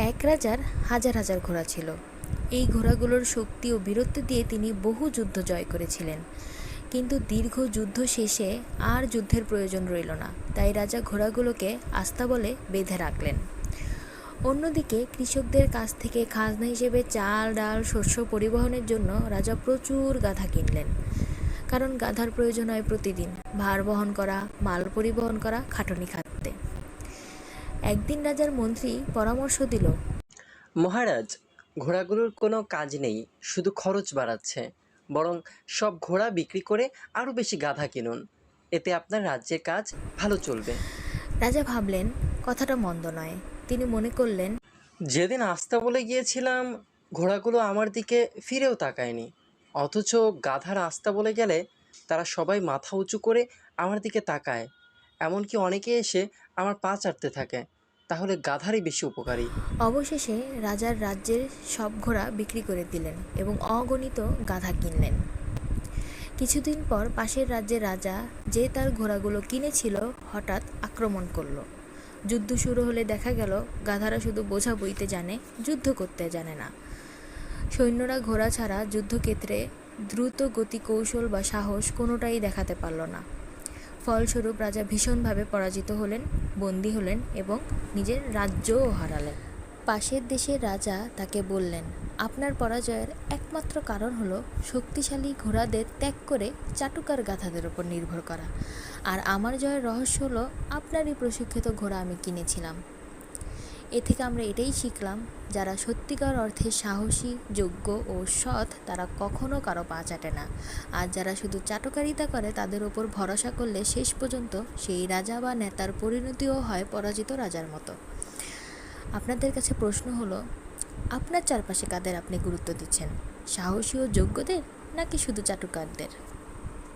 এক রাজার হাজার হাজার ঘোড়া ছিল। এই ঘোড়াগুলোর শক্তি ও বীরত্ব দিয়ে তিনি বহু যুদ্ধ জয় করেছিলেন। কিন্তু দীর্ঘ যুদ্ধ শেষে আর যুদ্ধের প্রয়োজন রইল না, তাই রাজা ঘোড়াগুলোকে আস্তাবলে বেঁধে রাখলেন। অন্যদিকে কৃষকদের কাছ থেকে খাজনা হিসেবে চাল, ডাল, শস্য পরিবহনের জন্য রাজা প্রচুর গাধা কিনলেন। কারণ গাধার প্রয়োজন হয় প্রতিদিন। ভার বহন করা, মাল পরিবহন করা, খাটনি খাটতে একদিন রাজার মন্ত্রী পরামর্শ দিল। মহারাজ ঘোড়াগুলোর কোনো কাজ নেই শুধু খরচ বাড়াচ্ছে। বরং সব ঘোড়া বিক্রি করে আরও বেশি গাধা কিনুন। এতে আপনার রাজ্যের কাজ ভালো চলবে। রাজা ভাবলেন কথাটা মন্দ নয়। তিনি মনে করলেন যেদিন আস্তা বলে গিয়েছিলাম ঘোড়াগুলো আমার দিকে ফিরেও তাকায়নি। অথচ গাধার আস্তা বলে গেলে তারা সবাই মাথা উঁচু করে আমার দিকে তাকায়। এমনকি অনেকে এসে আমার পা চাটতে থাকে। তাহলে গাধারই বেশি উপকারী। অবশেষে রাজার রাজ্যের সব ঘোড়া বিক্রি করে দিলেন এবং অগণিত গাধা কিনলেন। কিছুদিন পর পাশের রাজ্যের রাজা যে তার ঘোড়াগুলো কিনেছিল হঠাৎ আক্রমণ করল। যুদ্ধ শুরু হলে দেখা গেল, গাধারা শুধু বোঝা বইতে জানে, যুদ্ধ করতে জানে না। সৈন্যরা ঘোড়া ছাড়া যুদ্ধক্ষেত্রে দ্রুত গতি কৌশল বা সাহস কোনোটাই দেখাতে পারল না। ফলস্বরূপ রাজা ভীষণভাবে পরাজিত হলেন, বন্দী হলেন এবং নিজের রাজ্যও হারালেন। পাশের দেশের রাজা তাকে বললেন, আপনার পরাজয়ের একমাত্র কারণ হলো শক্তিশালী ঘোড়াদের ত্যাগ করে চাটুকার গাথাদের ওপর নির্ভর করা। আর আমার জয়ের রহস্য হলো, আপনারই প্রশিক্ষিত ঘোড়া আমি কিনেছিলাম। এ থেকে আমরা এটাই শিখলাম, যারা সত্যিকার অর্থে সাহসী, যোগ্য ও সৎ, তারা কখনো কারও পা চাটে না। আর যারা শুধু চাটকারিতা করে, তাদের ওপর ভরসা করলে শেষ পর্যন্ত সেই রাজা বা নেতার পরিণতিও হয় পরাজিত রাজার মতো। আপনাদের কাছে প্রশ্ন হলো, আপনার চারপাশে কাদের আপনি গুরুত্ব দিচ্ছেন? সাহসী ও যোগ্যদের, নাকি শুধু চাটুকারদের?